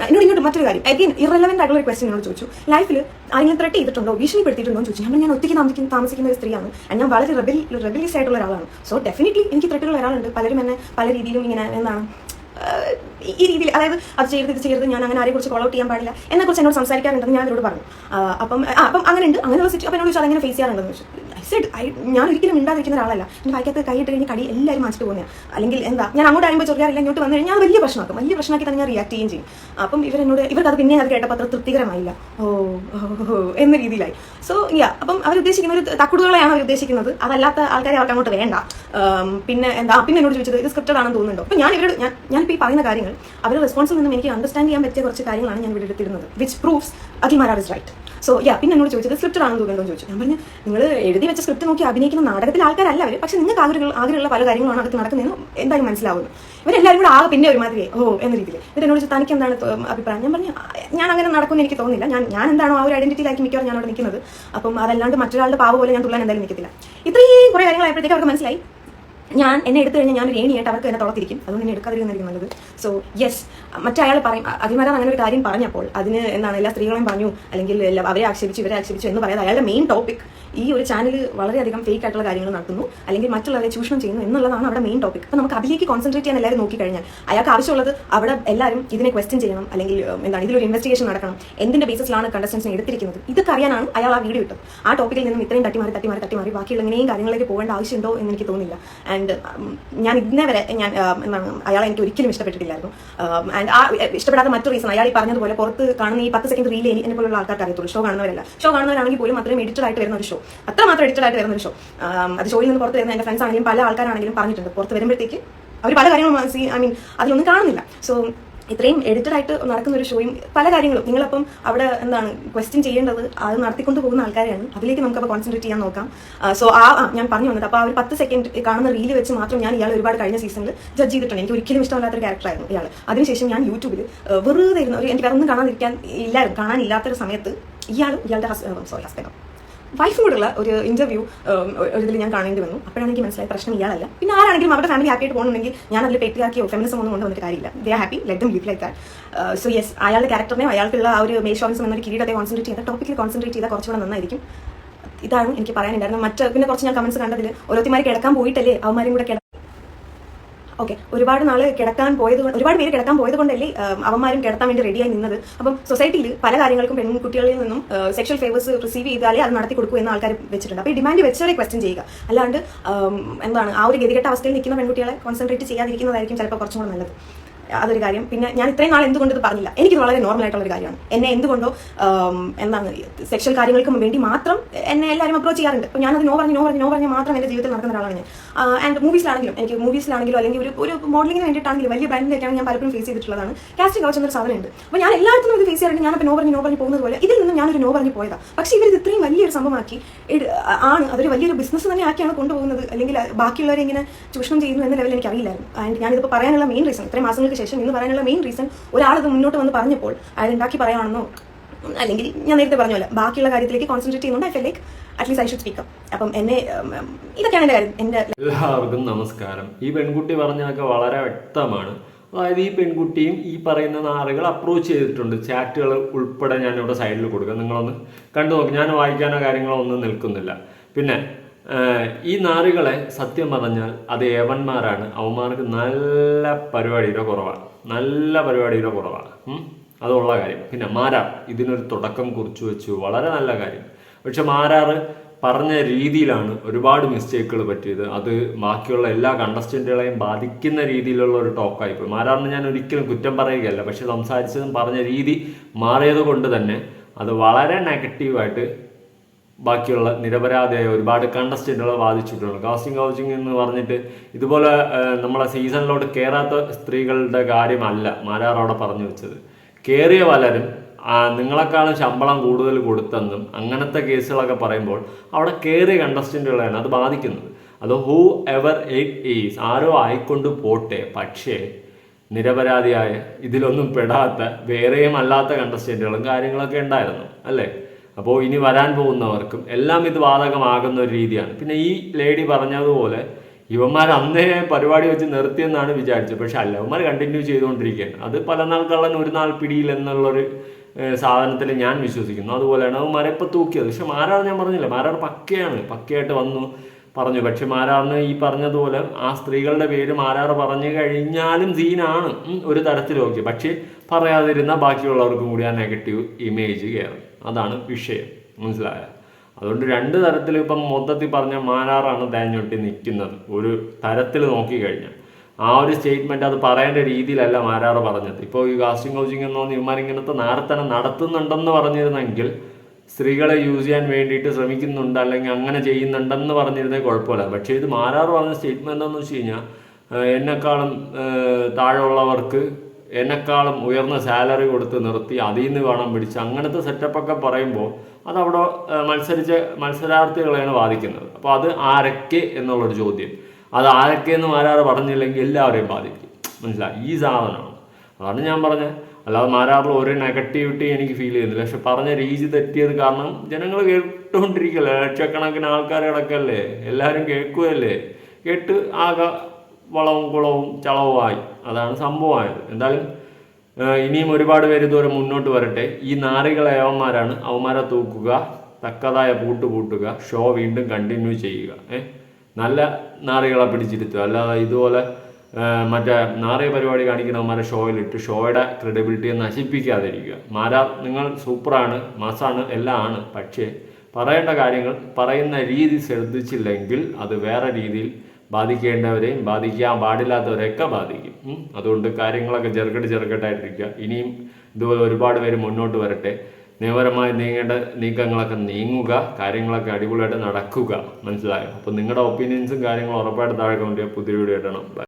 എന്നോട് ഇങ്ങോട്ട് മറ്റൊരു കാര്യം. അഗൈൻ ഇറലവന്റ് ആയിട്ടുള്ള ഒരു ക്വസ്റ്റ്യൻ എന്നോട് ചോദിച്ചു. ലൈഫിൽ ആരെങ്കിലും ത്രെട്ട് ചെയ്തിട്ടുണ്ടോ? ഭീഷണിപ്പെടുത്തിയിട്ടുണ്ടോ എന്ന് ചോദിച്ചു. ഞാൻ ഞാൻ ഒറ്റയ്ക്ക് താമസിക്കുന്ന ഒരു സ്ത്രീയാണ്. ഞാൻ വളരെ റെബിൽ റെബിലിയസ് ആയിട്ടുള്ള ഒരാളാണ്. സോ ഡെഫിനറ്റ്ലി എനിക്ക് ത്രെട്ടുകൾ വരാറുണ്ട്. പലരും എന്നെ പല രീതിയിലും ഇങ്ങനെ എന്താണ് ഈ രീതിയിൽ അതായത് അത് ചെയ്യരുത് ഇത് ചെയ്യരുത് ഞാൻ അങ്ങനെ ആരെക്കുറിച്ച് കോൾ ഔട്ട് ചെയ്യാൻ പാടില്ല എന്നെക്കുറിച്ച് എന്നോട് സംസാരിക്കാറുണ്ടെന്ന് ഞാൻ അവരോട് പറഞ്ഞു. അപ്പം അപ്പം അങ്ങനെ ഉണ്ട് അങ്ങനെ ഒരു അപ്പം എന്നോട് ചോദിച്ചാൽ അങ്ങനെ ഫേസ് ചെയ്യാറുണ്ടെന്ന്? ചോദിച്ചു I ഐ ഞാൻ ഒരിക്കലും മിണ്ടാതിരിക്കുന്ന ഒരാളല്ല. എന്റെ വായിക്കകത്ത് കൈയിട്ട് കഴിഞ്ഞ് കടി എല്ലാവരും മാറ്റി പോകുന്നത് അല്ലെങ്കിൽ എന്താ ഞാൻ അങ്ങോട്ട് ആയുമ്പോൾ ചൊറിയാറില്ല ഇങ്ങോട്ട് വന്നു കഴിഞ്ഞാൽ വലിയ പ്രശ്നമാക്കും. വലിയ പ്രശ്നമാക്കി തന്നെ ഞാൻ റിയാക്ട് ചെയ്യുകയും ചെയ്യും. അപ്പം ഇവരെന്നോട് ഇവർക്ക് അത് പിന്നെ അത് കേട്ടപ്പോൾ അത്ര തൃപ്തികരമായില്ല. ഓ എന്ന രീതിയിലായി. സോ യാ അപ്പം അവർ ഉദ്ദേശിക്കുന്ന ഒരു തക്കുടുകളെയാണ് അവർ ഉദ്ദേശിക്കുന്നത്. അതല്ലാത്ത ആൾക്കാരെ അവർക്ക് അങ്ങോട്ട് വേണ്ട. പിന്നെ എന്താ പിന്നെ എന്നോട് ചോദിച്ചത് ഇത് സ്ക്രിപ്റ്റഡ് ആണെന്ന് തോന്നുന്നുണ്ടോ? അപ്പം ഞാൻ ഇവരോട് ഞാൻ ഞാനിപ്പോൾ ഈ പറയുന്ന കാര്യങ്ങൾ അവരുടെ റെസ്പോൺസിൽ നിന്നും എനിക്ക് അണ്ടർസ്റ്റാൻഡ് ചെയ്യാൻ പറ്റിയ കുറച്ച് കാര്യങ്ങളാണ് ഞാൻ ഇവിടെ എടുത്തിരുന്നത് which proofs Akhil Marar is right so yeah പിന്നെ എന്നോട് ചോദിച്ചത് സ്ക്രിപ്റ്റ് ആണെന്ന് തോന്നുന്നു ചോദിച്ചു. ഞാൻ പറഞ്ഞു നിങ്ങൾ എഴുതി വെച്ച സ്ക്രിപ്റ്റ് നോക്കി അഭിനയിക്കുന്ന നാടകത്തിൽ ആൾക്കാരല്ല അവർ പക്ഷെ നിങ്ങൾക്ക് ആഗ്രഹ ആഗ്രഹമുള്ള പല കാര്യങ്ങളാണ് അകത്ത് നടക്കുന്നതെന്ന് എന്തായാലും മനസ്സിലാവുന്നു. ഇവരെല്ലാവരും കൂടെ ആകെ പിന്നെ ഒരുമാതിരി ഓ എന്ന രീതിയിൽ. എന്നിട്ട് എന്നോട് തനിക്ക് എന്താണ് അഭിപ്രായം? ഞാൻ പറഞ്ഞു ഞാൻ അങ്ങനെ നടക്കുമെന്ന് എനിക്ക് തോന്നുന്നില്ല. ഞാൻ ഞാൻ എന്താണോ ആ ഒരു ഐഡന്റിറ്റിയിലാക്കി മിക്കവാറും ഞാൻ അവിടെ നിൽക്കുന്നത്. അപ്പം അതല്ലാണ്ട് മറ്റൊരാളുടെ പാവ പോലെ ഞാൻ തുള്ളാൻ എന്തായാലും നിൽക്കത്തില്ല. ഇത്രയും കുറേ കാര്യങ്ങളായപ്പോഴത്തേക്ക് അവർക്ക് മനസ്സിലായി. ഞാൻ എന്നെ എടുത്തു കഴിഞ്ഞാൽ ഞാൻ രേണിയായിട്ട് അവർക്ക് എന്നെ തുറത്തിരിക്കും അതുകൊണ്ട് എന്നെ എടുക്കാതിരിക്കുന്നതായിരിക്കും നല്ലത്. സോ യെസ് മറ്റേ അയാൾ പറയും അതിമാരാൻ അങ്ങനെ ഒരു കാര്യം പറഞ്ഞപ്പോൾ അതിന് എന്താണ് എല്ലാ സ്ത്രീകളെയും പറഞ്ഞു അല്ലെങ്കിൽ അവരെ ആക്ഷേപിച്ചു ഇവരെ ആക്ഷേപിച്ചു എന്ന് പറയാതെ അയാളുടെ മെയിൻ ടോപ്പിക് ഈ ഒരു ചാനൽ വളരെയധികം ഫേക്ക് ആയിട്ടുള്ള കാര്യങ്ങൾ നടത്തുന്നു അല്ലെങ്കിൽ മറ്റുള്ളവരെ ചൂഷണം ചെയ്യുന്നു എന്നുള്ളതാണ് അവിടെ മെയിൻ ടോപ്പിക് അപ്പോൾ നമുക്ക് അതിലേക്ക് കോൺസെൻട്രേറ്റ് ചെയ്യാൻ എല്ലാവരും നോക്കിക്കഴിഞ്ഞാൽ അയാൾക്ക് ആവശ്യമുള്ളത് അവിടെ എല്ലാവരും ഇതിനെ ക്വസ്റ്റ്യൻ ചെയ്യണം അല്ലെങ്കിൽ എന്താണ് ഇതിലൊരു ഇൻവെസ്റ്റിഗേഷൻ നടക്കണം എന്തിന്റെ ബേസിസിലാണ് കണ്ടസ്റ്റൻസിനെ എടുത്തിരിക്കുന്നത്. ഇതൊക്കെ അറിയാനാണ് അയാൾ ആ വീഡിയോ ഇട്ടത്. ആ ടോപ്പിക്കിൽ നിന്നും ഇത്രയും തട്ടിമാറി തട്ടിമാറി തട്ടിമാറി ബാക്കിയുള്ള ഇങ്ങനെയും കാര്യങ്ങളിലേക്ക് പോകേണ്ട ആവശ്യമുണ്ടോ എന്ന് എനിക്ക് തോന്നില്ല ആൻഡ് ഞാൻ ഇന്നേ വരെ ഞാൻ എന്താണ് അയാളെ എനിക്ക് ഒരിക്കലും ഇഷ്ടപ്പെട്ടിട്ടില്ലായിരുന്നു. ആൻഡ് ആ ഇഷ്ടപ്പെടാത്ത മറ്റൊരു റീസൺ അയാൾ ഈ പറഞ്ഞതുപോലെ പുറത്ത് കാണുന്ന ഈ പത്ത് സെക്കൻഡ് റീൽ എന്നെ പോലുള്ള ആൾക്കാർക്ക് അറിയത്തുള്ളൂ. ഷോ കാണുന്നവരല്ല. ഷോ കാണുന്നവരാണെങ്കിൽ പോലും അത്രയും എഡിറ്റഡ് ആയിട്ട് വരുന്ന ഒരു ഷോ അത്രമാത്രം എഡിറ്റഡ് ആയിട്ട് വരുന്ന ഒരു ഷോ അത് ഷോയിൽ നിന്ന് പുറത്ത് വരുന്ന എന്റെ ഫ്രണ്ട്സ് ആണെങ്കിലും പല ആൾക്കാരാണെങ്കിലും പറഞ്ഞിട്ടുണ്ട്. പുറത്ത് വരുമ്പോഴത്തേക്ക് അവർ പല കാര്യങ്ങളും ഐ മീൻ അതിലൊന്നും കാണുന്നില്ല. സോ ഇത്രയും എഡിറ്റഡ് ആയിട്ട് നടക്കുന്ന ഒരു ഷോയും പല കാര്യങ്ങളും. നിങ്ങളപ്പം അവിടെ എന്താണ് ക്വസ്റ്റ്യൻ ചെയ്യേണ്ടത് അത് നടത്തിക്കൊണ്ട് പോകുന്ന ആൾക്കാരെയാണ്. അതിലേക്ക് നമുക്ക് നമുക്കപ്പോൾ കോൺസെൻട്രേറ്റ് ചെയ്യാൻ നോക്കാം. സോ ആ ഞാൻ പറഞ്ഞു വന്നത്. അപ്പോൾ ആ ഒരു പത്ത് സെക്കൻഡ് കാണുന്ന റീൽ വെച്ച് മാത്രം ഞാൻ ഇയാൾ ഒരുപാട് കഴിഞ്ഞ സീസണിൽ ജഡ്ജ് ചെയ്തിട്ടുണ്ട്. എനിക്ക് ഒരിക്കലും ഇഷ്ടമല്ലാത്തൊരു ക്യാരക്ടറായിരുന്നു ഇയാൾ അതിനുശേഷം ഞാൻ യൂട്യൂബിൽ വെറുതെ ഇരുന്ന ഒരു എനിക്ക് വേറെ ഒന്നും കാണാതിരിക്കാൻ ഇല്ലായിരുന്നു കാണാനില്ലാത്തൊരു സമയത്ത് ഇയാളും ഇയാളുടെ സോറി ഹസ്ബൻഡും വൈഫും കൂടെയുള്ള ഒരു ഇന്റർവ്യൂ ഒരു ഇതിൽ ഞാൻ കാണേണ്ടി വന്നു. അപ്പോഴാണ് എനിക്ക് മനസ്സിലായ പ്രശ്നം ഇയാളല്ല. പിന്നെ ആരാണെങ്കിലും അവരുടെ ഫാമിലി ഹാപ്പി ആയിട്ട് പോകണമെങ്കിൽ ഞാൻ അതിൽ പെട്ടിയാക്കിയോ ഫെമിനിസം ഒന്നും കൊണ്ട് വന്നിട്ട് കാര്യമില്ല they happy let them like that so yes അയാളുടെ ക്യാരക്ടറിനെ അയാൾക്കുള്ള ആ ഒരു മേശോണിസം എന്നൊരു കിരീടത്തെ കോൺസെൻട്രേറ്റ് ചെയ്ത ടോപ്പിക്കിൽ കോൺസെൻട്രേറ്റ് ചെയ്താൽ കുറച്ചുകൂടെ നന്നായിരിക്കും. ഇതാണ് എനിക്ക് പറയാനുണ്ടായിരുന്നത്. മറ്റ് പിന്നെ കുറച്ച് ഞാൻ കമൻസ് കണ്ടതിൽ ഓരോരുത്തമാർ കിടക്കാൻ പോയിട്ടല്ലേ അവന്മാരും കിട ഓക്കെ ഒരുപാട് നാൾ കിടക്കാൻ പോയത് ഒരുപാട് പേര് കിടക്കാൻ പോയത് കൊണ്ടല്ലേ അവന്മാരും കിടത്താൻ വേണ്ടി റെഡിയായി നിന്നത്. അപ്പം സൊസൈറ്റിയിൽ പല കാര്യങ്ങൾക്കും പെൺകുട്ടികളിൽ നിന്നും സെക്ഷൽ ഫേവേഴ്സ് റിസീവ് ചെയ്താലേ അത് നടത്തി കൊടുക്കൂ എന്ന് ആൾക്കാർ വെച്ചിട്ടുണ്ട്. അപ്പോൾ ഈ ഡിമാൻഡ് വെച്ചവരെ ക്വസ്റ്റ്യൻ ചെയ്യുക. അല്ലാണ്ട് എന്താണ് ആ ഒരു ഗതികെട്ട അവസ്ഥയിൽ നിൽക്കുന്ന പെൺകുട്ടികളെ കോൺസെൻട്രേറ്റ് ചെയ്യാതിരിക്കുന്നതായിരിക്കും ചിലപ്പോൾ കുറച്ചും കൂടെ നല്ലത്. അതൊരു കാര്യം. പിന്നെ ഞാൻ ഇത്രയും നാൾ എന്തുകൊണ്ട് ഇത് പറഞ്ഞില്ല. എനിക്ക് വളരെ നോർമൽ ആയിട്ടുള്ള ഒരു കാര്യമാണ്. എന്നെ എന്തുകൊണ്ടോ എന്താണ് സെക്ഷൽ കാര്യങ്ങൾക്കും വേണ്ടി മാത്രം എന്നെ എല്ലാവരും അപ്രോച്ച് ചെയ്യാറുണ്ട്. അപ്പോൾ ഞാനത് നോ പറഞ്ഞ് നോ പറഞ്ഞ് നോ പറഞ്ഞ് മാത്രം എന്റെ ജീവിതത്തിൽ നടക്കുന്ന ഒരാളാണ് ഞാൻ. ആൻഡ് മൂവീസിലാണെങ്കിലും എനിക്ക് മൂവീസിലാണെങ്കിലും അല്ലെങ്കിൽ ഒരു ഒരു മോഡലിംഗിന് വേണ്ടിയിട്ടാണെങ്കിലും വലിയ ബ്രാൻഡിലേക്കാണ് ഞാൻ പലപ്പോഴും ഫേസ് ചെയ്തിട്ടുള്ളതാണ്. കാസ്റ്റിംഗ് കവച്ച് എന്നൊരു സാധനമുണ്ട്. അപ്പോൾ ഞാൻ എല്ലായിടത്തും ഇത് ഫേസ് ചെയ്യാറുണ്ട്. ഞാനപ്പോൾ നോ പറഞ്ഞ് നോ പറഞ്ഞ് പോകുന്നത് പോലെ ഇതിൽ നിന്നും ഞാനൊരു നോ പറഞ്ഞ് പോയതാണ് പക്ഷേ ഇവർ ഇത് ഇത്രയും വലിയൊരു സംഭവമാക്കി. ആണ്. അതൊരു വലിയൊരു ബിസിനസ് തന്നെ ആക്കിയാണ് കൊണ്ടുപോകുന്നത്. അല്ലെങ്കിൽ ബാക്കിയുള്ളവരെ ഇങ്ങനെ ചൂഷണം ചെയ്യുന്നു എന്ന ലെവലിൽ എനിക്ക് അറിയില്ലായിരുന്നു ആൻഡ് ഞാനിതിപ്പോൾ പറയാനുള്ള മെയിൻ റീസൺ ഇത്രയും മാസങ്ങൾക്ക് ശേഷം ഇന്ന് പറയാനുള്ള മെയിൻ റീസൺ ഒരാളത് മുന്നോട്ട് വന്ന് പറഞ്ഞപ്പോൾ അയാൾ ഉണ്ടാക്കി പറയുകയാണെന്നോ അല്ലെങ്കിൽ ഞാൻ നേരത്തെ പറഞ്ഞ പോലെ ബാക്കിയുള്ള കാര്യത്തിലേക്ക് കോൺസെൻട്രേറ്റ് ചെയ്യുന്നുണ്ട്. I feel like at least I should speak അപ്പം എന്നെ ഇതൊക്കെയാണ് എന്റെ കാര്യം. എന്റെ [laughs] എല്ലാവർക്കും നമസ്കാരം. ഈ പെൺകുട്ടി പറഞ്ഞതൊക്കെ വളരെ വ്യക്തമാണ്. അതായത് ഈ പെൺകുട്ടിയും ഈ പറയുന്ന നാറുകൾ അപ്രോച്ച് ചെയ്തിട്ടുണ്ട്. ചാറ്റുകൾ ഉൾപ്പെടെ ഞാൻ ഇവിടെ സൈഡിൽ കൊടുക്കാം. നിങ്ങളൊന്ന് കണ്ടു നോക്കി. ഞാൻ വായിക്കാനോ കാര്യങ്ങളോ ഒന്നും നിൽക്കുന്നില്ല. പിന്നെ ഈ നാറുകളെ സത്യം പറഞ്ഞാൽ അത് ഏവന്മാരാണ്. അവന്മാർക്ക് നല്ല പരിപാടിയുടെ കുറവാണ്. നല്ല പരിപാടിയുടെ കുറവാണ്. അതുള്ള കാര്യം. പിന്നെ മാരാർ ഇതിനൊരു തുടക്കം കുറിച്ചു വെച്ചു. വളരെ നല്ല കാര്യം. പക്ഷെ മാരാറ് പറഞ്ഞ രീതിയിലാണ് ഒരുപാട് മിസ്റ്റേക്കുകൾ പറ്റിയത്. അത് ബാക്കിയുള്ള എല്ലാ കണ്ടസ്റ്റന്റുകളെയും ബാധിക്കുന്ന രീതിയിലുള്ള ഒരു ടോക്കായിപ്പോയി മാരാറിന് ഞാൻ ഒരിക്കലും കുറ്റം പറയുകയല്ല. പക്ഷെ സംസാരിച്ചതും പറഞ്ഞ രീതി മാറിയത് കൊണ്ട് തന്നെ അത് വളരെ നെഗറ്റീവായിട്ട് ബാക്കിയുള്ള നിരപരാധിയായ ഒരുപാട് കണ്ടസ്റ്റന്റുകളെ ബാധിച്ചിട്ടുണ്ട്. കാസ്റ്റിംഗ് കൗച്ചിങ് എന്ന് പറഞ്ഞിട്ട് ഇതുപോലെ നമ്മളെ സീസണിലോട്ട് കയറാത്ത സ്ത്രീകളുടെ കാര്യമല്ല മാരാർ പറഞ്ഞു വെച്ചത്. കയറിയ പലരും നിങ്ങളെക്കാളും ശമ്പളം കൂടുതൽ കൊടുത്തെന്നും അങ്ങനത്തെ കേസുകളൊക്കെ പറയുമ്പോൾ അവിടെ കയറിയ കണ്ടസ്റ്റന്റുകളെയാണ് അത് ബാധിക്കുന്നത്. അത് ഹൂ എവർ ഇറ്റ് ഈസ് ആരോ ആയിക്കൊണ്ട് പോട്ടെ പക്ഷേ നിരപരാധിയായ ഇതിലൊന്നും പെടാത്ത വേറെയും അല്ലാത്ത കണ്ടസ്റ്റന്റുകളും കാര്യങ്ങളൊക്കെ ഉണ്ടായിരുന്നു അല്ലേ? അപ്പോൾ ഇനി വരാൻ പോകുന്നവർക്കും എല്ലാം ഇത് ബാധകമാകുന്ന ഒരു രീതിയാണ്. പിന്നെ ഈ ലേഡി പറഞ്ഞതുപോലെ ഇവന്മാർ അന്നേ പരിപാടി വെച്ച് നിർത്തിയെന്നാണ് വിചാരിച്ചത്. പക്ഷെ അല്ല ഇവന്മാർ കണ്ടിന്യൂ ചെയ്തുകൊണ്ടിരിക്കുകയാണ്. അത് പല നാൾ കള്ളൻ ഒരു നാൾ പിടിയിൽ എന്നുള്ളൊരു സാധനത്തിൽ ഞാൻ വിശ്വസിക്കുന്നു. അതുപോലെയാണ് അത് മരപ്പം തൂക്കിയത്. പക്ഷെ മാരാർ ഞാൻ പറഞ്ഞില്ല മാരാർ പക്കയാണ്. പക്കയായിട്ട് വന്നു പറഞ്ഞു. പക്ഷെ മാരാറിന് ഈ പറഞ്ഞതുപോലെ ആ സ്ത്രീകളുടെ പേര് മാരാർ പറഞ്ഞു കഴിഞ്ഞാലും സീനാണ്. ഒരു തരത്തിൽ ഓക്കെ പക്ഷേ പറയാതിരുന്ന ബാക്കിയുള്ളവർക്കും കൂടി ആ നെഗറ്റീവ് ഇമേജ് കയറും. അതാണ് വിഷയം. മനസ്സിലായ? അതുകൊണ്ട് രണ്ട് തരത്തിൽ ഇപ്പം മൊത്തത്തിൽ പറഞ്ഞ മാരാറാണ് തേഞ്ഞൊട്ടി നിൽക്കുന്നത്. ഒരു തരത്തിൽ നോക്കിക്കഴിഞ്ഞാൽ. ആ ഒരു സ്റ്റേറ്റ്മെന്റ് അത് പറയേണ്ട രീതിയിലല്ല മാരാറ് പറഞ്ഞത്. ഇപ്പോൾ ഈ കാസ്റ്റിംഗ് കോച്ചിങ് എന്നോ ഇവന്മാരിങ്ങനത്തെ നേരത്തന്നെ നടത്തുന്നുണ്ടെന്ന് പറഞ്ഞിരുന്നെങ്കിൽ സ്ത്രീകളെ യൂസ് ചെയ്യാൻ വേണ്ടിയിട്ട് ശ്രമിക്കുന്നുണ്ട് അല്ലെങ്കിൽ അങ്ങനെ ചെയ്യുന്നുണ്ടെന്ന് പറഞ്ഞിരുന്നേ കുഴപ്പമില്ല. പക്ഷേ ഇത് മാരാറ് പറഞ്ഞ സ്റ്റേറ്റ്മെന്റ് എന്ന് വെച്ച് കഴിഞ്ഞാൽ എന്നെക്കാളും താഴെയുള്ളവർക്ക് എന്നെക്കാളും ഉയർന്ന സാലറി കൊടുത്ത് നിർത്തി അതിൽ നിന്ന് വേണം പിടിച്ച് അങ്ങനത്തെ സെറ്റപ്പൊക്കെ പറയുമ്പോൾ ആഹ് മത്സരിച്ച മത്സരാർത്ഥികളെയാണ് ബാധിക്കുന്നത്. അപ്പോൾ അത് ആരൊക്കെ എന്നുള്ളൊരു ചോദ്യം. അത് ആരൊക്കെയെന്നും ആരാറ് പറഞ്ഞില്ലെങ്കിൽ എല്ലാവരെയും ബാധിക്കും. മനസ്സിലായി? ഈ സാധനമാണ്. അതാണ് ഞാൻ പറഞ്ഞത്. അല്ലാതെ മാരാറിൽ ഒരു നെഗറ്റിവിറ്റി എനിക്ക് ഫീൽ ചെയ്യുന്നില്ല. പക്ഷെ പറഞ്ഞ രീതി തെറ്റിയത് കാരണം ജനങ്ങൾ കേട്ടുകൊണ്ടിരിക്കല്ലേ ലക്ഷക്കണക്കിന് ആൾക്കാർ കിടക്കല്ലേ എല്ലാവരും കേൾക്കുകയല്ലേ? കേട്ട് ആകെ വളവും കുളവും ചളവുമായി അതാണ് സംഭവമായത്. എന്തായാലും ഇനിയും ഒരുപാട് പേര് ഇതുവരെ മുന്നോട്ട് വരട്ടെ. ഈ നാറികളെ അവന്മാരാണ്. അവന്മാരെ തൂക്കുക തക്കതായ പൂട്ട് പൂട്ടുക ഷോ വീണ്ടും കണ്ടിന്യൂ ചെയ്യുക. ഏ? നല്ല നാറികളെ പിടിച്ചിരുത്തുക. അല്ലാതെ ഇതുപോലെ മറ്റേ നാറിയ പരിപാടി കാണിക്കുന്നവന്മാരെ ഷോയിലിട്ട് ഷോയുടെ ക്രെഡിബിലിറ്റിയെ നശിപ്പിക്കാതിരിക്കുക. മാരാ നിങ്ങൾ സൂപ്പറാണ് മാസാണ് എല്ലാം ആണ്. പക്ഷേ പറയേണ്ട കാര്യങ്ങൾ പറയുന്ന രീതി ശ്രദ്ധിച്ചില്ലെങ്കിൽ അത് വേറെ രീതിയിൽ ബാധിക്കേണ്ടവരെയും ബാധിക്കാൻ പാടില്ലാത്തവരെയൊക്കെ ബാധിക്കും. അതുകൊണ്ട് കാര്യങ്ങളൊക്കെ ചെറുകെട്ട് ചെറുകെട്ടായിട്ടിരിക്കുക ഇനിയും ഇതുപോലെ ഒരുപാട് പേര് മുന്നോട്ട് വരട്ടെ. നിയമപരമായി നീങ്ങേണ്ട നീക്കങ്ങളൊക്കെ നീങ്ങുക കാര്യങ്ങളൊക്കെ അടിപൊളിയായിട്ട് നടക്കുക. മനസ്സിലായോ? അപ്പോൾ നിങ്ങളുടെ ഒപ്പീനിയൻസും കാര്യങ്ങളും ഉറപ്പായിട്ട് താഴെ കൊണ്ടുപോയി പുതിയ വീഡിയോ ഇടണം.